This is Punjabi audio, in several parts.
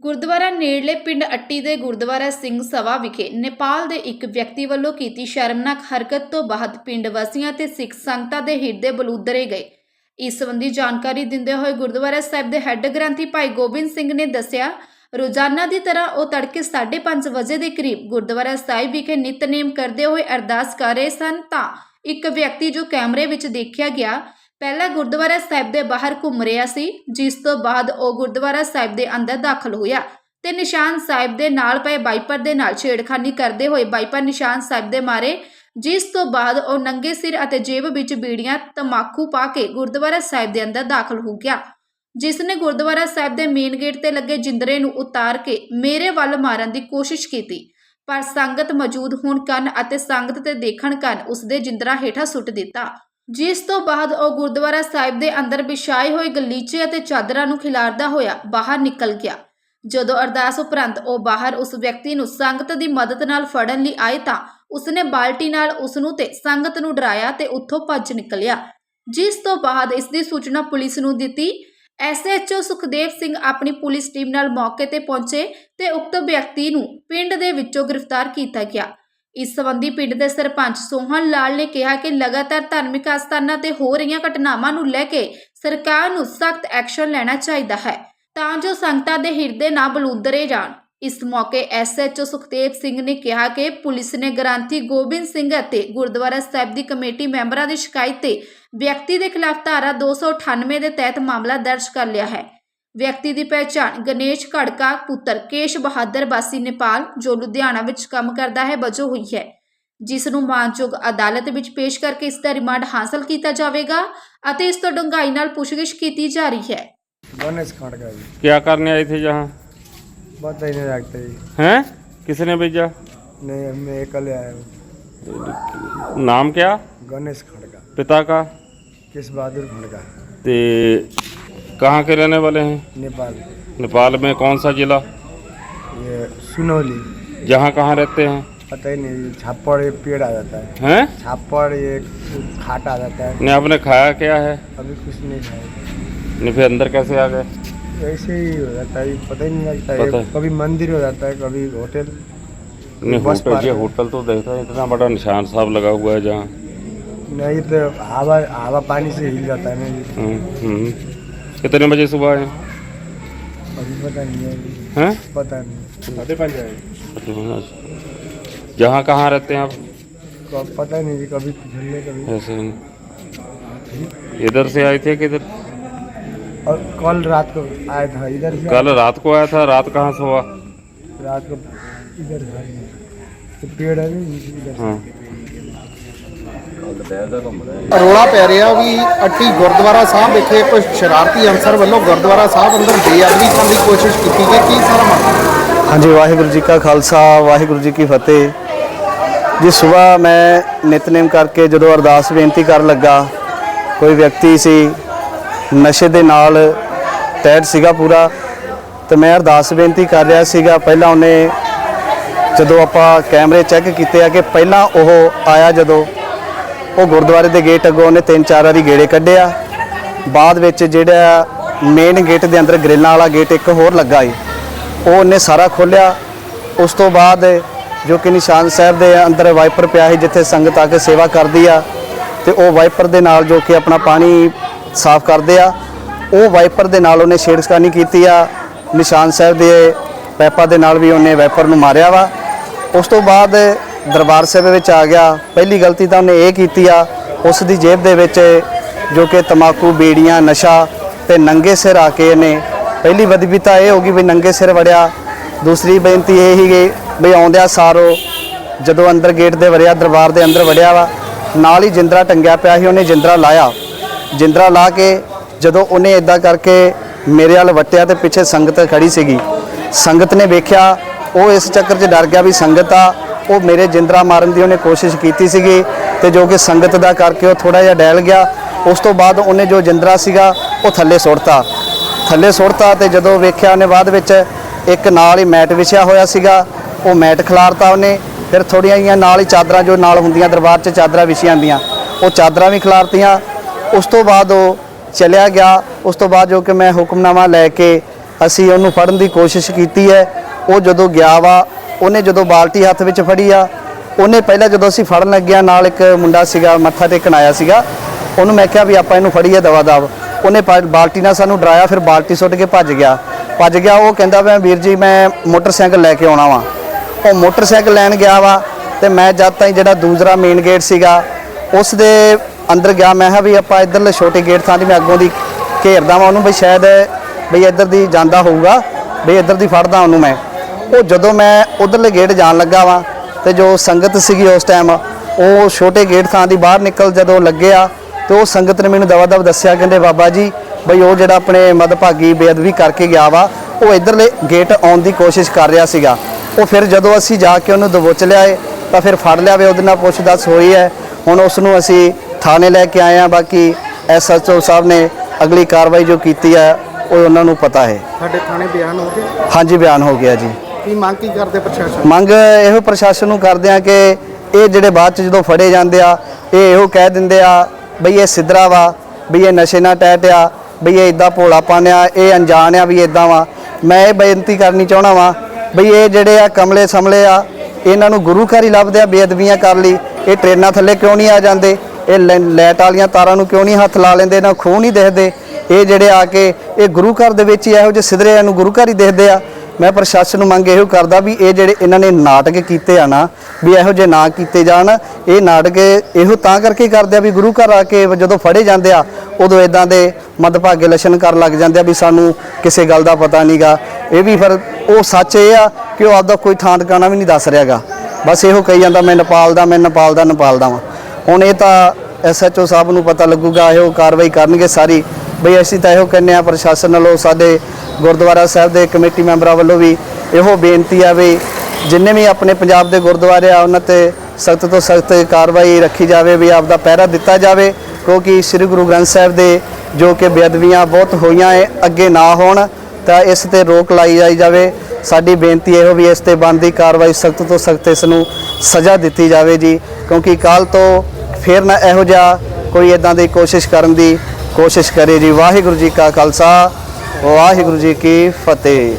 ਗੁਰਦੁਆਰਾ ਨੇੜਲੇ ਪਿੰਡ ਅੱਟੀ ਦੇ ਗੁਰਦੁਆਰਾ ਸਿੰਘ ਸਭਾ ਵਿਖੇ ਨੇਪਾਲ ਦੇ ਇੱਕ ਵਿਅਕਤੀ ਵੱਲੋਂ ਕੀਤੀ ਸ਼ਰਮਨਾਕ ਹਰਕਤ ਤੋਂ ਬਾਅਦ ਪਿੰਡ ਵਾਸੀਆਂ ਤੇ ਸਿੱਖ ਸੰਗਤਾਂ ਦੇ ਹਿਰਦੇ ਬਲੂਦਰੇ ਗਏ। ਇਸ ਸੰਬੰਧੀ ਜਾਣਕਾਰੀ ਦਿੰਦੇ ਹੋਏ ਗੁਰਦੁਆਰਾ ਸਾਹਿਬ ਦੇ ਹੈੱਡ ਗ੍ਰੰਥੀ ਭਾਈ ਗੋਬਿੰਦ ਸਿੰਘ ਨੇ ਦੱਸਿਆ, ਰੋਜ਼ਾਨਾ ਦੀ ਤਰ੍ਹਾਂ ਉਹ ਤੜਕੇ 5:30 ਵਜੇ ਦੇ ਕਰੀਬ ਗੁਰਦੁਆਰਾ ਸਾਹਿਬ ਵਿਖੇ ਨਿਤਨੇਮ ਕਰਦੇ ਹੋਏ ਅਰਦਾਸ ਕਰ ਰਹੇ ਸਨ ਤਾਂ ਇੱਕ ਵਿਅਕਤੀ ਜੋ ਕੈਮਰੇ ਵਿੱਚ ਦੇਖਿਆ ਗਿਆ ਪਹਿਲਾਂ ਗੁਰਦੁਆਰਾ ਸਾਹਿਬ ਦੇ ਬਾਹਰ ਘੁੰਮ ਰਿਹਾ ਸੀ, ਜਿਸ ਤੋਂ ਬਾਅਦ ਉਹ ਗੁਰਦੁਆਰਾ ਸਾਹਿਬ ਦੇ ਅੰਦਰ ਦਾਖਲ ਹੋਇਆ ਤੇ ਨਿਸ਼ਾਨ ਸਾਹਿਬ ਦੇ ਨਾਲ ਪਏ ਬਾਈਪਰ ਦੇ ਨਾਲ ਛੇੜਖਾਨੀ ਕਰਦੇ ਹੋਏ ਬਾਈਪਰ ਨਿਸ਼ਾਨ ਸਾਹਿਬ ਦੇ ਮਾਰੇ, ਜਿਸ ਤੋਂ ਬਾਅਦ ਉਹ ਨੰਗੇ ਸਿਰ ਅਤੇ ਜੇਬ ਵਿੱਚ ਬੀੜੀਆਂ, ਤਮਾਕੂ ਪਾ ਕੇ ਗੁਰਦੁਆਰਾ ਸਾਹਿਬ ਦੇ ਅੰਦਰ ਦਾਖਲ ਹੋ ਗਿਆ। ਜਿਸ ਨੇ ਗੁਰਦੁਆਰਾ ਸਾਹਿਬ ਦੇ ਮੇਨ ਗੇਟ ਤੇ ਲੱਗੇ ਜਿੰਦਰੇ ਨੂੰ ਉਤਾਰ ਕੇ ਮੇਰੇ ਵੱਲ ਮਾਰਨ ਦੀ ਕੋਸ਼ਿਸ਼ ਕੀਤੀ, ਪਰ ਸੰਗਤ ਮੌਜੂਦ ਹੋਣ ਕਾਰਨ ਅਤੇ ਸੰਗਤ ਤੇ ਦੇਖਣ ਕਾਰਨ ਉਸ ਦੇ ਜਿੰਦਰਾ ਹੇਠਾਂ ਸੁੱਟ ਦਿੱਤਾ। ਜਿਸ ਤੋਂ ਬਾਅਦ ਉਹ ਗੁਰਦੁਆਰਾ ਸਾਹਿਬ ਦੇ ਅੰਦਰ ਵਿਛਾਏ ਹੋਏ ਗਲੀਚੇ ਅਤੇ ਚਾਦਰਾਂ ਨੂੰ ਖਿਲਾਰਦਾ ਹੋਇਆ ਬਾਹਰ ਨਿਕਲ ਗਿਆ। ਜਦੋਂ ਅਰਦਾਸ ਉਪਰੰਤ ਉਹ ਬਾਹਰ ਉਸ ਵਿਅਕਤੀ ਨੂੰ ਸੰਗਤ ਦੀ ਮਦਦ ਨਾਲ ਫੜਨ ਲਈ ਆਏ ਤਾਂ ਉਸਨੇ ਬਾਲਟੀ ਨਾਲ ਉਸ ਨੂੰ ਤੇ ਸੰਗਤ ਨੂੰ ਡਰਾਇਆ ਤੇ ਉੱਥੋਂ ਭੱਜ ਨਿਕਲਿਆ। ਜਿਸ ਤੋਂ ਬਾਅਦ ਇਸ ਦੀ ਸੂਚਨਾ ਪੁਲਿਸ ਨੂੰ ਦਿੱਤੀ। ਐਸਐਚਓ ਸੁਖਦੇਵ ਸਿੰਘ ਆਪਣੀ ਪੁਲਿਸ ਟੀਮ ਨਾਲ ਮੌਕੇ ਤੇ ਪਹੁੰਚੇ ਤੇ ਉਕਤ ਵਿਅਕਤੀ ਨੂੰ ਪਿੰਡ ਦੇ ਵਿੱਚੋਂ ਗ੍ਰਿਫਤਾਰ ਕੀਤਾ ਗਿਆ। ਇਸ ਸੰਬੰਧੀ ਪਿੰਡ ਦੇ ਸਰਪੰਚ ਸੋਹਣ ਲਾਲ ਨੇ ਕਿਹਾ ਕਿ ਲਗਾਤਾਰ ਧਾਰਮਿਕ ਅਸਥਾਨਾਂ ਤੇ ਹੋ ਰਹੀਆਂ ਘਟਨਾਵਾਂ ਨੂੰ ਲੈ ਕੇ ਸਰਕਾਰ ਨੂੰ ਸਖਤ ਐਕਸ਼ਨ ਲੈਣਾ ਚਾਹੀਦਾ ਹੈ। ਤਾਂ ਜੋ ਸੰਗਤਾਂ ਦੇ ਹਿਰਦੇ ਨਾ ਬਲੂੰਦਰੇ ਜਾਣ। ਇਸ ਮੌਕੇ ਐਸਐਚਓ ਸੁਖਦੇਵ ਸਿੰਘ ਨੇ ਕਿਹਾ ਕਿ ਪੁਲਿਸ ਨੇ ਗ੍ਰਾਂਥੀ ਗੋਬਿੰਦ ਸਿੰਘ ਅਤੇ ਗੁਰਦੁਆਰਾ ਸਾਹਿਬ ਦੀ ਕਮੇਟੀ ਮੈਂਬਰਾਂ ਦੀ ਸ਼ਿਕਾਇਤ ਤੇ ਵਿਅਕਤੀ ਦੇ ਖਿਲਾਫ ਧਾਰਾ 298 ਦੇ ਤਹਿਤ ਮਾਮਲਾ ਦਰਜ ਕਰ ਲਿਆ ਹੈ। ਵਿਅਕਤੀ ਦੀ ਪਹਿਚਾਣ ਗਣੇਸ਼ ਖੜਕਾ ਪੁੱਤਰ ਕੇਸ਼ ਬਹਾਦਰ ਬਾਸੀ ਨੇਪਾਲ ਜੋ ਲੁਧਿਆਣਾ ਵਿੱਚ ਕੰਮ ਕਰਦਾ ਹੈ ਵਜੋਂ ਹੋਈ ਹੈ ਜਿਸ ਨੂੰ ਮਾਨਯੋਗ ਅਦਾਲਤ ਵਿੱਚ ਪੇਸ਼ ਕਰਕੇ ਇਸ ਦਾ ਰਿਮਾਂਡ ਹਾਸਲ ਕੀਤਾ ਜਾਵੇਗਾ ਅਤੇ ਇਸ ਤੋਂ ਡੂੰਘਾਈ ਨਾਲ ਪੁੱਛਗਿੱਛ ਕੀਤੀ ਜਾ ਰਹੀ ਹੈ गणेश खड़का जी क्या करने आए थे जहाँ पता ही नहीं लगता जी हैं किसने भेजा नहीं मैं कल आया हूँ नाम क्या गणेश खड़का पिता का किस बहादुर खड़का ते कहाँ के रहने वाले हैं? नेपाल। नेपाल में कौन सा जिला? ये सुनौली। जहाँ कहाँ रहते हैं? पता ही नहीं छापड़ एक पेड़ आ जाता है। हैं? छापड़ एक खाट आ जाता है। ने आपने खाया क्या है? अभी कुछ नहीं खाया। ने फिर अंदर कैसे आ गए? ऐसे ही हो जाता है पता ही नहीं लगता है। कभी मंदिर हो जाता है कभी होटल। नहीं होटल ये होटल तो देखता है इतना बड़ा निशान साहब लगा हुआ है जहाँ। नहीं तो हवा हवा पानी से हिल जाता है नहीं हम्म, हम्म। कितने बजे सुबह आए? पता नहीं है? पता नहीं साढ़े पाँच आए जहाँ कहाँ रहते हैं आप? पता नहीं जी कभी झूलने कभी ऐसे इधर से आए थे किधर और कल रात को आया था इधर? से कल रात को आया था रात कहाँ से हुआ? रात को इधर तो पेड़ है ਰੋਲਾ ਪੈ ਰਿਹਾ ਵੀ ਅੱਟੀ ਗੁਰਦੁਆਰਾ ਸਾਹਿਬ ਵਿਖੇ ਕੁਝ ਸ਼ਰਾਰਤੀ ਅੰਸਰ ਵੱਲੋਂ ਗੁਰਦੁਆਰਾ ਸਾਹਿਬ ਅੰਦਰ ਬੇਅਦਬੀ ਕਰਨ ਦੀ ਕੋਸ਼ਿਸ਼ ਕੀਤੀ ਗਈ, ਕੀ ਸਾਰਾ ਹਾਂਜੀ, ਵਾਹਿਗੁਰੂ ਜੀ ਕਾ ਖਾਲਸਾ, ਵਾਹਿਗੁਰੂ ਜੀ ਕੀ ਫਤਿਹ। ਜੀ ਸਵੇਰ ਮੈਂ ਨਿਤਨੇਮ ਕਰਕੇ ਜਦੋਂ ਅਰਦਾਸ ਬੇਨਤੀ ਕਰਨ ਲੱਗਾ, ਕੋਈ ਵਿਅਕਤੀ ਸੀ, ਨਸ਼ੇ ਦੇ ਨਾਲ ਟੈਡ ਸੀਗਾ ਪੂਰਾ, ਤੇ ਮੈਂ ਅਰਦਾਸ ਬੇਨਤੀ ਕਰ ਰਿਹਾ ਸੀਗਾ, ਪਹਿਲਾਂ ਉਹਨੇ ਜਦੋਂ ਆਪਾਂ ਕੈਮਰੇ ਚੈੱਕ ਕੀਤੇ ਆ ਕਿ ਪਹਿਲਾਂ ਉਹ ਆਇਆ ਜਦੋਂ ਉਹ ਗੁਰਦੁਆਰੇ ਦੇ ਗੇਟ ਅੱਗੋਂ ਉਹਨੇ ਤਿੰਨ ਚਾਰ ਵਾਰੀ ਗੇੜੇ ਕੱਢਿਆ। ਬਾਅਦ ਵਿੱਚ ਜਿਹੜਾ ਮੇਨ ਗੇਟ ਦੇ ਅੰਦਰ ਗ੍ਰਿਲਾਂ ਵਾਲਾ ਗੇਟ ਇੱਕ ਹੋਰ ਲੱਗਾ ਏ ਉਹ ਉਹਨੇ ਸਾਰਾ ਖੋਲਿਆ ਉਸ ਤੋਂ ਬਾਅਦ ਜੋ ਕਿ ਨਿਸ਼ਾਨ ਸਾਹਿਬ ਦੇ ਅੰਦਰ ਵਾਈਪਰ ਪਿਆ ਸੀ, ਜਿੱਥੇ ਸੰਗਤ ਆ ਕੇ ਸੇਵਾ ਕਰਦੀ ਆ, ਤੇ ਉਹ ਵਾਈਪਰ ਦੇ ਨਾਲ ਜੋ ਕਿ ਆਪਣਾ ਪਾਣੀ ਸਾਫ਼ ਕਰਦੇ ਆ, ਉਹ ਵਾਈਪਰ ਦੇ ਨਾਲ ਉਹਨੇ ਛੇੜਛਾਨੀ ਕੀਤੀ ਆ। ਨਿਸ਼ਾਨ ਸਾਹਿਬ ਦੇ ਪੈਪਾਂ ਦੇ ਨਾਲ ਵੀ ਉਹਨੇ ਵਾਈਪਰ ਨੂੰ ਮਾਰਿਆ ਵਾ। ਉਸ ਤੋਂ ਬਾਅਦ ਦਰਬਾਰ ਸਾਹਿਬ ਵਿੱਚ ਆ ਗਿਆ। ਪਹਿਲੀ ਗਲਤੀ ਤਾਂ ਉਹਨੇ ਇਹ ਕੀਤੀ ਆ, ਉਸ ਦੀ ਜੇਬ ਦੇ ਵਿੱਚ ਜੋ ਕਿ ਤਮਾਕੂ, ਬੀੜੀਆਂ, ਨਸ਼ਾ ਤੇ ਨੰਗੇ ਸਿਰ ਆ ਕੇ ਇਹਨੇ ਪਹਿਲੀ ਬਦਬੀ ਤਾਂ ਇਹ ਹੋ ਗਈ ਵੀ ਨੰਗੇ ਸਿਰ ਵੜਿਆ। ਦੂਸਰੀ ਬੇਨਤੀ ਇਹ ਸੀਗੀ ਵੀ ਆਉਂਦਿਆਂ ਸਾਰੋ ਜਦੋਂ ਅੰਦਰ ਗੇਟ ਦੇ ਵੜਿਆ ਦਰਬਾਰ ਦੇ ਅੰਦਰ ਵੜਿਆ ਵਾ, ਨਾਲ ਹੀ ਜਿੰਦਰਾ ਟੰਗਿਆ ਪਿਆ ਸੀ, ਉਹਨੇ ਜਿੰਦਰਾ ਲਾਇਆ। ਜਿੰਦਰਾ ਲਾ ਕੇ ਜਦੋਂ ਉਹਨੇ ਇਦਾਂ ਕਰਕੇ ਮੇਰੇ ਵੱਲ ਵਟਿਆ ਤੇ ਪਿੱਛੇ ਸੰਗਤ ਖੜੀ ਸੀਗੀ। ਸੰਗਤ ਨੇ ਵੇਖਿਆ, ਉਹ ਇਸ ਚੱਕਰ 'ਚ ਡਰ ਗਿਆ ਵੀ ਸੰਗਤ ਆ ਉਹ ਮੇਰੇ ਜਿੰਦਰਾ ਮਾਰਨ ਦੀ ਉਹਨੇ ਕੋਸ਼ਿਸ਼ ਕੀਤੀ ਸੀਗੀ ਤੇ ਜੋ ਕਿ ਸੰਗਤ ਦਾ ਕਰਕੇ ਉਹ ਥੋੜਾ ਜਿਹਾ ਡੈਲ ਗਿਆ। ਉਸ ਤੋਂ ਬਾਅਦ ਉਹਨੇ ਜੋ ਜਿੰਦਰਾ ਸੀਗਾ, ਉਹ ਥੱਲੇ ਸੁੱਟਤਾ। ਥੱਲੇ ਸੁੱਟਤਾ ਤੇ ਜਦੋਂ ਵੇਖਿਆ ਉਹਨੇ ਬਾਅਦ ਵਿੱਚ ਇੱਕ ਨਾਲ ਹੀ ਮੈਟ ਵਿਛਿਆ ਹੋਇਆ ਸੀਗਾ, ਉਹ ਮੈਟ ਖਿਲਾਰਤਾ ਉਹਨੇ। ਫਿਰ ਥੋੜੀਆਂ ਜਿਹੀਆਂ ਨਾਲ ਹੀ ਚਾਦਰਾਂ ਜੋ ਨਾਲ ਹੁੰਦੀਆਂ ਦਰਬਾਰ 'ਚ ਚਾਦਰਾਂ ਵਿਛੀਆਂ ਹੁੰਦੀਆਂ, ਉਹ ਚਾਦਰਾਂ ਵੀ ਖਿਲਾਰਤੀਆਂ। ਉਸ ਤੋਂ ਬਾਅਦ ਉਹ ਚਲਿਆ ਗਿਆ। ਉਸ ਤੋਂ ਬਾਅਦ ਜੋ ਕਿ ਮੈਂ ਹੁਕਮਨਾਮਾ ਲੈ ਕੇ ਅਸੀਂ ਉਹਨੂੰ ਫੜਨ ਦੀ ਕੋਸ਼ਿਸ਼ ਕੀਤੀ ਹੈ। ਉਹ ਜਦੋਂ ਗਿਆ ਵਾ ਉਹਨੇ ਜਦੋਂ ਬਾਲਟੀ ਹੱਥ ਵਿੱਚ ਫੜੀ ਆ, ਉਹਨੇ ਪਹਿਲਾਂ ਜਦੋਂ ਅਸੀਂ ਫੜਨ ਲੱਗਿਆ ਨਾਲ ਇੱਕ ਮੁੰਡਾ ਸੀਗਾ, ਮੱਥਾ ਟੇਕਣ ਆਇਆ ਸੀਗਾ, ਉਹਨੂੰ ਮੈਂ ਕਿਹਾ ਵੀ ਆਪਾਂ ਇਹਨੂੰ ਫੜੀਏ ਦਵਾ ਦਵ। ਉਹਨੇ ਪਾ- ਬਾਲਟੀ ਨਾਲ ਸਾਨੂੰ ਡਰਾਇਆ, ਫਿਰ ਬਾਲਟੀ ਸੁੱਟ ਕੇ ਭੱਜ ਗਿਆ। ਭੱਜ ਗਿਆ, ਉਹ ਕਹਿੰਦਾ ਮੈਂ ਵੀਰ ਜੀ, ਮੈਂ ਮੋਟਰਸਾਈਕਲ ਲੈ ਕੇ ਆਉਣਾ ਵਾ। ਉਹ ਮੋਟਰਸਾਈਕਲ ਲੈਣ ਗਿਆ ਵਾ ਤੇ ਮੈਂ ਜਦ ਤਾਈਂ ਜਿਹੜਾ ਦੂਸਰਾ ਮੇਨ ਗੇਟ ਸੀਗਾ, ਉਸ ਦੇ ਅੰਦਰ ਗਿਆ। ਮੈਂ ਕਿਹਾ ਵੀ ਆਪਾਂ ਇਧਰਲੇ ਛੋਟੇ ਗੇਟ ਥਾਂ ਦੀ ਮੈਂ ਅੱਗੋਂ ਦੀ ਘੇਰਦਾ ਵਾਂ ਉਹਨੂੰ, ਵੀ ਸ਼ਾਇਦ ਵੀ ਇੱਧਰ ਦੀ ਜਾਂਦਾ ਹੋਊਗਾ ਵੀ ਇੱਧਰ ਦੀ ਫੜਦਾ ਉਹਨੂੰ ਮੈਂ। ਉਹ ਜਦੋਂ ਮੈਂ ਉਧਰਲੇ ਗੇਟ ਜਾਣ ਲੱਗਾ ਵਾਂ ਤੇ ਜੋ ਸੰਗਤ ਸੀਗੀ ਉਸ ਟਾਈਮ ਉਹ ਛੋਟੇ ਗੇਟ ਥਾਂ ਦੀ ਬਾਹਰ ਨਿਕਲ ਜਦੋਂ ਲੱਗਿਆ ਤੇ ਉਹ ਸੰਗਤ ਨੇ ਮੈਨੂੰ ਦਵਾ ਦਵ ਦੱਸਿਆ ਕਹਿੰਦੇ ਬਾਬਾ ਜੀ ਬਈ ਉਹ ਜਿਹੜਾ ਆਪਣੇ ਮਦਭਾਗੀ ਬੇਅਦਬੀ ਕਰਕੇ ਗਿਆ ਵਾ ਉਹ ਇਧਰਲੇ ਗੇਟ ਆਉਣ ਦੀ ਕੋਸ਼ਿਸ਼ ਕਰ ਰਿਹਾ ਸੀਗਾ। ਉਹ ਫਿਰ ਜਦੋਂ ਅਸੀਂ ਜਾ ਕੇ ਉਹਨੂੰ ਦਬੋਚ ਲਿਆਏ ਤਾਂ ਫਿਰ ਫੜ ਲਿਆ ਵੇ ਉਹਦੇ ਨਾਲ ਪੁੱਛ-ਦੱਸ ਹੋਈ ਹੈ। ਹੁਣ ਉਸ ਨੂੰ ਅਸੀਂ ਥਾਣੇ ਲੈ ਕੇ ਆਏ ਆ ਬਾਕੀ ਐਸਐਚਓ ਸਾਹਿਬ ਨੇ ਅਗਲੀ ਕਾਰਵਾਈ ਜੋ ਕੀਤੀ ਹੈ ਉਹ ਉਹਨਾਂ ਨੂੰ ਪਤਾ ਹੈ। ਸਾਡੇ ਥਾਣੇ ਬਿਆਨ ਹੋ ਗਏ। ਹਾਂਜੀ ਬਿਆਨ ਹੋ ਗਿਆ ਜੀ। ਕੀ ਮੰਗ ਕੀ ਕਰਦੇ ਪ੍ਰਸ਼ਾਸਨ? ਮੰਗ ਇਹੋ ਪ੍ਰਸ਼ਾਸਨ ਨੂੰ ਕਰਦੇ ਆ ਕਿ ਇਹ ਜਿਹੜੇ ਬਾਅਦ ਚ ਜਦੋਂ ਫੜੇ ਜਾਂਦੇ ਆ, ਇਹ ਇਹੋ ਕਹਿ ਦਿੰਦੇ ਆ ਬਈ ਇਹ ਸਿੱਧਰਾ ਵਾ, ਬਈ ਇਹ ਨਸ਼ੇ ਨਾਲ ਟੈਟ ਆ, ਬਈ ਇਹ ਇਦਾਂ ਭੋਲਾ ਪਾਣਿਆ ਇਹ ਅਣਜਾਣ ਆ ਵੀ ਇਦਾਂ ਵਾ। ਮੈਂ ਇਹ ਬੇਨਤੀ ਕਰਨੀ ਚਾਹਣਾ ਵਾ ਬਈ ਇਹ ਜਿਹੜੇ ਆ ਕਮਲੇ ਸਮਲੇ ਆ, ਇਹਨਾਂ ਨੂੰ ਗੁਰੂ ਘਰ ਹੀ ਲੱਭਦੇ ਆ, ਬੇਅਦਬੀਆਂ ਕਰ ਲਈ। ਇਹ ਟ੍ਰੇਨਾਂ ਥੱਲੇ ਕਿਉਂ ਨਹੀਂ ਆ ਜਾਂਦੇ? ਇਹ ਲੈ- ਲਾਈਟ ਵਾਲੀਆਂ ਤਾਰਾਂ ਨੂੰ ਕਿਉਂ ਨਹੀਂ ਹੱਥ ਲਾ ਲੈਂਦੇ? ਨਾ ਖੂਹ ਨਹੀਂ ਦੇਖਦੇ। ਇਹ ਜਿਹੜੇ ਆ ਕੇ, ਇਹ ਗੁਰੂ ਘਰ ਦੇ ਵਿੱਚ ਹੀ ਇਹੋ ਜਿਹੇ ਸਿਧਰੇ ਨੂੰ ਗੁਰੂ ਘਰ ਹੀ ਦੇਖਦੇ ਆ। ਮੈਂ ਪ੍ਰਸ਼ਾਸਨ ਨੂੰ ਮੰਗ ਇਹੋ ਕਰਦਾ ਵੀ ਇਹ ਜਿਹੜੇ ਇਹਨਾਂ ਨੇ ਨਾਟਕ ਕੀਤੇ ਆ ਨਾ, ਵੀ ਇਹੋ ਜਿਹੇ ਨਾ ਕੀਤੇ ਜਾਣ। ਇਹ ਨਾਟਕ ਇਹੋ ਤਾਂ ਕਰਕੇ ਕਰਦੇ ਆ ਵੀ ਗੁਰੂ ਘਰ ਆ ਕੇ ਜਦੋਂ ਫੜੇ ਜਾਂਦੇ ਆ, ਉਦੋਂ ਇਦਾਂ ਦੇ ਮਦਭਾਗੇ ਲੱਛਣ ਕਰਨ ਲੱਗ ਜਾਂਦੇ ਆ ਵੀ ਸਾਨੂੰ ਕਿਸੇ ਗੱਲ ਦਾ ਪਤਾ ਨਹੀਂਗਾ ਇਹ ਵੀ ਫਿਰ ਉਹ ਸੱਚ ਇਹ ਆ ਕਿ ਉਹ ਆਪਦਾ ਕੋਈ ਥਾਂ ਟਿਕਾਣਾ ਵੀ ਨਹੀਂ ਦੱਸ ਰਿਹਾਗਾ ਬਸ ਇਹੋ ਕਹੀ ਜਾਂਦਾ, ਮੈਂ ਨੇਪਾਲ ਦਾ, ਮੈਂ ਨੇਪਾਲ ਦਾ ਨੇਪਾਲ ਦਾ ਵਾਂ। ਹੁਣ ਇਹ ਤਾਂ ਐਸਐਚਓ ਸਾਹਿਬ ਨੂੰ ਪਤਾ ਲੱਗੂਗਾ, ਇਹੋ ਕਾਰਵਾਈ ਕਰਨਗੇ ਸਾਰੀ। ਬਈ ਅਸੀਂ ਤਾਂ ਇਹੋ ਕਹਿੰਦੇ ਆ ਪ੍ਰਸ਼ਾਸਨ ਨਾਲੋਂ ਸਾਡੇ ਗੁਰਦੁਆਰਾ ਸਾਹਿਬ ਦੇ ਕਮੇਟੀ ਮੈਂਬਰਾਂ ਵੱਲੋਂ ਵੀ ਇਹੋ ਬੇਨਤੀ ਆ ਵੀ ਜਿੰਨੇ ਵੀ ਆਪਣੇ ਪੰਜਾਬ ਦੇ ਗੁਰਦੁਆਰੇ ਆ, ਉਹਨਾਂ ਤੇ ਸਖਤ ਤੋਂ ਸਖਤ ਕਾਰਵਾਈ ਰੱਖੀ ਜਾਵੇ, ਵੀ ਆਪਦਾ ਪਹਿਰਾ ਦਿੱਤਾ ਜਾਵੇ, ਕਿਉਂਕਿ ਸ੍ਰੀ ਗੁਰੂ ਗ੍ਰੰਥ ਸਾਹਿਬ ਦੇ ਜੋ ਕਿ ਬੇਅਦਬੀਆਂ ਬਹੁਤ ਹੋਈਆਂ ਏ, ਅੱਗੇ ਨਾ ਹੋਣ ਤਾਂ ਇਸ ਤੇ ਰੋਕ ਲਾਈ ਜਾਈ ਜਾਵੇ। ਸਾਡੀ ਬੇਨਤੀ ਇਹੋ ਵੀ ਇਸ ਤੇ ਬਣਦੀ ਕਾਰਵਾਈ ਸਖਤ ਤੋਂ ਸਖਤ ਇਸ ਨੂੰ ਸਜ਼ਾ ਦਿੱਤੀ ਜਾਵੇ ਜੀ, ਕਿਉਂਕਿ ਕੱਲ ਤੋਂ ਫਿਰ ਨਾ ਇਹੋ ਜਿਹਾ ਕੋਈ ਇਦਾਂ ਦੀ ਕੋਸ਼ਿਸ਼ ਕਰਨ ਦੀ ਕੋਸ਼ਿਸ਼ ਕਰੇ ਜੀ। ਵਾਹਿਗੁਰੂ ਜੀ ਕਾ ਖਾਲਸਾ ਵਾਹਿਗੁਰੂ ਜੀ ਕੀ ਫਤਿਹ।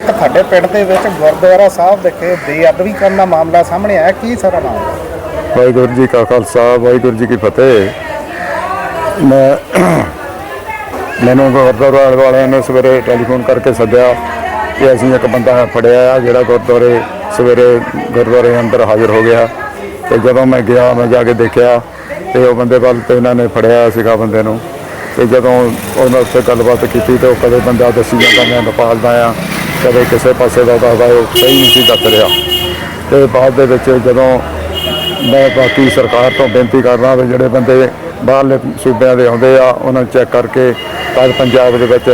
ਤੁਹਾਡੇ ਪਿੰਡ ਦੇ ਵਿੱਚ ਗੁਰਦੁਆਰਾ ਸਾਹਿਬ ਵਿਖੇ ਬੇਅਦਬੀ ਕਰਨ ਦਾ ਮਾਮਲਾ ਸਾਹਮਣੇ ਆਇਆ। ਕੀ ਸਾਰਾ ਮਾਮਲਾ? ਵਾਹਿਗੁਰੂ ਜੀ ਕਾ ਖਾਲਸਾ ਵਾਹਿਗੁਰੂ ਜੀ ਕੀ ਫਤਿਹ। ਮੈਂ ਮੈਨੂੰ ਗੁਰਦੁਆਰਾ ਵਾਲਿਆਂ ਨੇ ਸਵੇਰੇ ਟੈਲੀਫੋਨ ਕਰਕੇ ਸੱਦਿਆ ਕਿ ਅਸੀਂ ਇੱਕ ਬੰਦਾ ਫੜਿਆ ਆ ਜਿਹੜਾ ਗੁਰਦੁਆਰੇ ਸਵੇਰੇ ਗੁਰਦੁਆਰੇ ਅੰਦਰ ਹਾਜ਼ਰ ਹੋ ਗਿਆ। ਤੇ ਜਦੋਂ ਮੈਂ ਗਿਆ ਮੈਂ ਜਾ ਕੇ ਦੇਖਿਆ ਤੇ ਉਹ ਬੰਦੇ ਵੱਲ ਤੇ ਇਹਨਾਂ ਨੇ ਫੜਿਆ ਸੀਗਾ ਬੰਦੇ ਨੂੰ। ਤੇ ਜਦੋਂ ਉਹਨਾਂ ਉੱਤੇ ਗੱਲਬਾਤ ਕੀਤੀ ਤੇ ਉਹ ਕਦੇ ਬੰਦਾ ਦੱਸੀ ਜਾਂਦਾ, ਮੈਂ ਨੇਪਾਲ ਦਾ ਆ। ਕਦੇ ਕਿਸੇ ਪਾਸੇ ਦਾ ਦੱਸਦਾ ਉਹ ਸਹੀ ਨਹੀਂ ਸੀ ਦੱਸ ਰਿਹਾ। ਤੇ ਬਾਅਦ ਦੇ ਵਿੱਚ ਜਦੋਂ ਮੈਂ ਬਾਕੀ ਸਰਕਾਰ ਤੋਂ ਬੇਨਤੀ ਕਰਦਾ ਵੀ ਜਿਹੜੇ ਬੰਦੇ ਬਾਹਰਲੇ ਸੂਬਿਆਂ ਦੇ ਆਉਂਦੇ ਆ, ਉਹਨਾਂ ਨੂੰ ਚੈੱਕ ਕਰਕੇ ਕੱਲ ਪੰਜਾਬ ਦੇ ਵਿੱਚ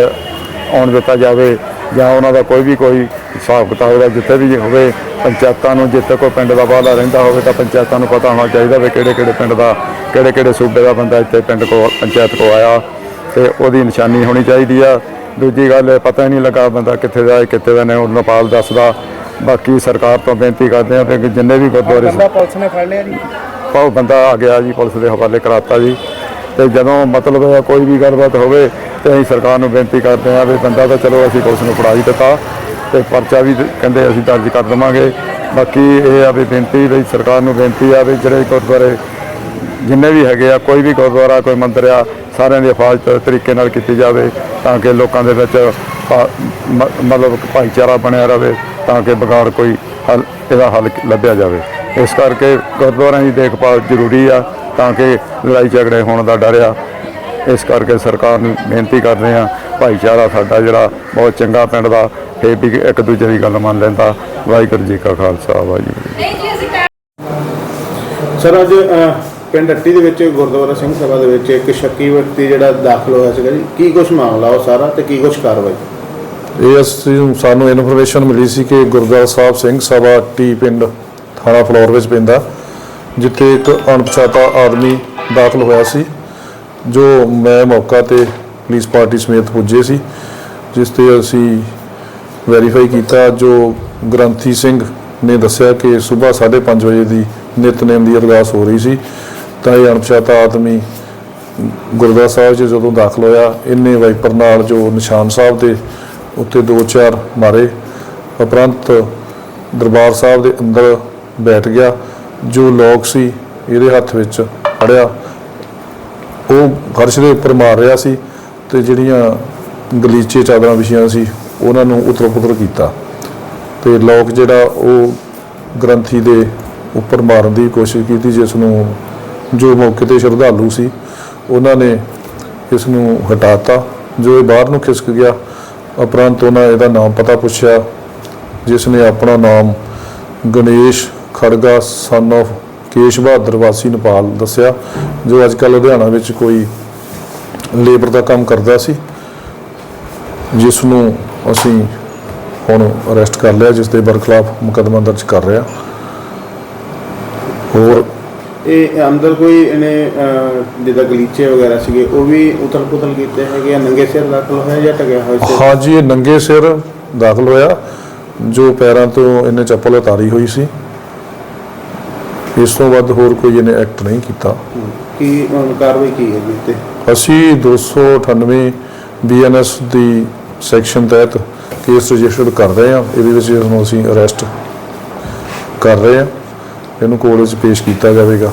ਆਉਣ ਦਿੱਤਾ ਜਾਵੇ ਜਾਂ ਉਹਨਾਂ ਦਾ ਕੋਈ ਵੀ ਕੋਈ ਹਿਸਾਬ ਕਿਤਾਬ ਦਾ ਜਿੱਥੇ ਵੀ ਹੋਵੇ ਪੰਚਾਇਤਾਂ ਨੂੰ ਜਿੱਥੇ ਕੋਈ ਪਿੰਡ ਦਾ ਬਾਹਲਾ ਰਹਿੰਦਾ ਹੋਵੇ ਤਾਂ ਪੰਚਾਇਤਾਂ ਨੂੰ ਪਤਾ ਹੋਣਾ ਚਾਹੀਦਾ ਵੀ ਕਿਹੜੇ ਕਿਹੜੇ ਪਿੰਡ ਦਾ ਕਿਹੜੇ ਕਿਹੜੇ ਸੂਬੇ ਦਾ ਬੰਦਾ ਇੱਥੇ ਪਿੰਡ ਕੋ ਪੰਚਾਇਤ ਕੋ ਆਇਆ। ਤੇ ਉਹਦੀ ਨਿਸ਼ਾਨੀ ਹੋਣੀ ਚਾਹੀਦੀ ਆ। ਦੂਜੀ ਗੱਲ ਪਤਾ ਹੀ ਨਹੀਂ ਲੱਗਾ ਬੰਦਾ ਕਿੱਥੇ ਦਾ ਹੈ ਕਿੱਥੇ ਦਾ ਨਹੀਂ ਉਹ ਨੇਪਾਲ ਦੱਸਦਾ। ਬਾਕੀ ਸਰਕਾਰ ਤੋਂ ਬੇਨਤੀ ਕਰਦੇ ਆ ਕਿ ਜਿੰਨੇ ਵੀ ਗੁਰਦੁਆਰੇ ਬੰਦਾ ਪੁਲਿਸ ਨੇ ਫੜ ਲਿਆ ਜੀ? ਉਹ ਬੰਦਾ ਆ ਗਿਆ ਜੀ ਪੁਲਿਸ ਦੇ ਹਵਾਲੇ ਕਰਾਤਾ ਜੀ। ਤੇ ਜਦੋਂ ਮਤਲਬ ਕੋਈ ਵੀ ਗੱਲਬਾਤ ਹੋਵੇ ਤੇ ਅਸੀਂ ਸਰਕਾਰ ਨੂੰ ਬੇਨਤੀ ਕਰਦੇ ਆ ਵੀ ਬੰਦਾ ਤਾਂ ਚਲੋ ਅਸੀਂ ਪੁਲਿਸ ਨੂੰ ਫੜਾ ਹੀ ਦਿੱਤਾ। ਤੇ ਪਰਚਾ ਵੀ ਕਹਿੰਦੇ ਅਸੀਂ ਦਰਜ ਕਰ ਦੇਵਾਂਗੇ। ਬਾਕੀ ਇਹ ਆ ਵੀ ਬੇਨਤੀ ਵੀ ਸਰਕਾਰ ਨੂੰ ਬੇਨਤੀ ਆ ਵੀ ਜਿਹੜੇ ਗੁਰਦੁਆਰੇ ਜਿੰਨੇ ਵੀ ਹੈਗੇ ਆ, ਕੋਈ ਵੀ ਗੁਰਦੁਆਰਾ, ਕੋਈ ਮੰਦਿਰ ਆ, ਸਾਰਿਆਂ ਦੀ ਹਿਫਾਜ਼ਤ ਤਰੀਕੇ ਨਾਲ ਕੀਤੀ ਜਾਵੇ ਤਾਂ ਕਿ ਲੋਕਾਂ ਦੇ ਵਿੱਚ ਮ- ਮਤਲਬ ਭਾਈਚਾਰਾ ਬਣਿਆ ਰਹੇ ਤਾਂ ਕਿ ਬਗਾੜ ਕੋਈ ਹੱਲ ਇਹਦਾ ਹੱਲ ਲੱਭਿਆ ਜਾਵੇ। ਇਸ ਕਰਕੇ ਗੁਰਦੁਆਰਿਆਂ ਦੀ ਦੇਖਭਾਲ ਜ਼ਰੂਰੀ ਆ ਤਾਂ ਕਿ ਲੜਾਈ ਝਗੜੇ ਹੋਣ ਦਾ ਡਰ ਆ। ਇਸ ਕਰਕੇ ਸਰਕਾਰ ਨੂੰ ਬੇਨਤੀ ਕਰਦੇ ਆ ਭਾਈਚਾਰਾ ਸਾਡਾ ਜਿਹੜਾ ਬਹੁਤ ਚੰਗਾ ਪਿੰਡ ਦਾ ਇਹ ਵੀ ਇੱਕ ਦੂਜੇ ਦੀ ਗੱਲ ਮੰਨ ਲੈਂਦਾ। ਵਾਹਿਗੁਰੂ ਜੀ ਕਾ ਖਾਲਸਾ ਵਾਹਿਗੁਰੂ ਜੀ। ਸਰ ਅੱਜ ਪਿੰਡ ਅੱਟੀ ਦੇ ਵਿੱਚ ਗੁਰਦੁਆਰਾ ਸਿੰਘ ਸਭਾ ਦੇ ਵਿੱਚ ਇੱਕ ਸ਼ੱਕੀ ਵਿਅਕਤੀ ਜਿਹੜਾ ਦਾਖਲ ਹੋਇਆ ਸੀਗਾ ਜੀ। ਕੀ ਕੁਝ ਮਾਮਲਾ ਉਹ ਸਾਰਾ ਤੇ ਕੀ ਕੁਝ ਕਾਰਵਾਈ? ਇਹ ਅਸੀਂ ਸਾਨੂੰ ਇਨਫੋਰਮੇਸ਼ਨ ਮਿਲੀ ਸੀ ਕਿ ਗੁਰਦੁਆਰਾ ਸਾਹਿਬ ਸਿੰਘ ਸਭਾ ਟੀ ਪਿੰਡ ਥਾਣਾ ਫਲੋਰ ਵਿੱਚ ਪੈਂਦਾ ਜਿੱਥੇ ਇੱਕ ਅਣਪਛਾਤਾ ਆਦਮੀ ਦਾਖਲ ਹੋਇਆ ਸੀ। ਜੋ ਮੈਂ ਮੌਕਾ ਤੇ ਪੁਲਿਸ ਪਾਰਟੀ ਸਮੇਤ ਪੁੱਜੇ ਸੀ, ਜਿਸ ਤੇ ਅਸੀਂ ਵੈਰੀਫਾਈ ਕੀਤਾ, ਜੋ ਗ੍ਰੰਥੀ ਸਿੰਘ ਨੇ ਦੱਸਿਆ ਕਿ ਸਵੇਰ 5:30 ਵਜੇ ਦੀ ਨਿਤਨੇਮ ਦੀ ਅਰਦਾਸ ਹੋ ਰਹੀ ਸੀ। ਤਾਂ ਇਹ ਅਣਪਛਾਤਾ ਆਦਮੀ ਗੁਰਦੁਆਰਾ ਸਾਹਿਬ 'ਚ ਜਦੋਂ ਦਾਖਲ ਹੋਇਆ, ਇੰਨੇ ਵਾਈਪਰ ਨਾਲ ਜੋ ਨਿਸ਼ਾਨ ਸਾਹਿਬ ਦੇ ਉੱਤੇ ਦੋ ਚਾਰ ਮਾਰੇ, ਉਪਰੰਤ ਦਰਬਾਰ ਸਾਹਿਬ ਦੇ ਅੰਦਰ ਬੈਠ ਗਿਆ, ਜੋ ਲੋਕ ਸੀ, ਇਹਦੇ ਹੱਥ ਵਿੱਚ ਫੜਿਆ। ਉਹ ਫਰਸ਼ ਦੇ ਉੱਪਰ ਮਾਰ ਰਿਹਾ ਸੀ ਤੇ ਜਿਹੜੀਆਂ ਗਲੀਚੇ ਚਾਦਰਾਂ ਵਿਛੀਆਂ ਸੀ, ਉਹਨਾਂ ਨੂੰ ਉਤਰ ਪੁਤਰ ਕੀਤਾ। ਤੇ ਲੋਕ ਜਿਹੜਾ ਉਹ ਗ੍ਰੰਥੀ ਦੇ ਉੱਪਰ ਮਾਰਨ ਦੀ ਕੋਸ਼ਿਸ਼ ਕੀਤੀ, ਜਿਸ ਨੂੰ ਜੋ ਮੌਕੇ ਤੇ ਸ਼ਰਧਾਲੂ ਸੀ, ਉਹਨਾਂ ਨੇ ਇਸ ਨੂੰ ਹਟਾਤਾ। ਜੋ ਇਹ ਬਾਹਰ ਨੂੰ ਖਿਸਕ ਗਿਆ, ਉਪਰੰਤ ਉਹਨਾਂ ਇਹਦਾ ਨਾਮ ਪਤਾ ਪੁੱਛਿਆ, ਜਿਸ ਨੇ ਆਪਣਾ ਨਾਮ ਗਣੇਸ਼ ਖੜਗਾ ਸਨ of ਕੇਸ਼ ਬਹਾਦਰ ਵਾਸੀ ਨੇਪਾਲ ਦੱਸਿਆ ਜੋ ਅੱਜ ਕੱਲ੍ਹ ਲੁਧਿਆਣਾ ਵਿੱਚ ਕੋਈ ਲੇਬਰ ਦਾ ਕੰਮ ਕਰਦਾ ਸੀ ਜਿਸ ਨੂੰ ਅਸੀਂ ਹੁਣ ਅਰੈਸਟ ਕਰ ਲਿਆ ਜਿਸ ਦੇ ਬਰਖਲਾਫ ਮੁਕੱਦਮਾ ਦਰਜ ਕਰ ਰਿਹਾ। ਹੋਰ ਇਹ ਅੰਦਰ ਕੋਈ ਇਹਨੇ ਅਹ, ਜਿੱਦਾਂ ਗਲੀਚੇ ਵਗੈਰਾ ਸੀਗੇ ਉਹ ਵੀ ਉਤਲ ਪੁਤਲ ਕੀਤੇ ਹੈਗੇ ਆ ਨੰਗੇ ਸਿਰ ਦਾਖਲ ਹੋਇਆ ਜਾਂ ਟਕਿਆ ਹੋਇਆ ਸੀ? ਹਾਂਜੀ ਇਹ ਨੰਗੇ ਸਿਰ ਦਾਖਲ ਹੋਇਆ ਜੋ ਪੈਰਾਂ ਤੋਂ ਇਹਨੇ ਚੱਪਲ ਉਤਾਰੀ ਹੋਈ ਸੀ। ਇਸ ਤੋਂ ਵੱਧ ਹੋਰ ਕੋਈ ਇਹਨੇ ਐਕਟ ਨਹੀਂ ਕੀਤਾ। ਕੀ ਹੁਣ ਕਾਰਵਾਈ ਕੀ ਹੈ ਜੀ ਤੇ ਅਸੀਂ 298 ਬੀਐਨਐਸ ਦੀ ਸੈਕਸ਼ਨ ਤਹਿਤ ਕੇਸ ਰਜਿਸਟਰਡ ਕਰ ਰਹੇ ਹਾਂ। ਇਹਦੇ ਵਿੱਚ ਇਸ ਨੂੰ ਅਸੀਂ ਅਰੈਸਟ ਕਰ ਰਹੇ ਹਾਂ। ਇਹਨੂੰ ਕੋਰਟ ਵਿੱਚ ਪੇਸ਼ ਕੀਤਾ ਜਾਵੇਗਾ।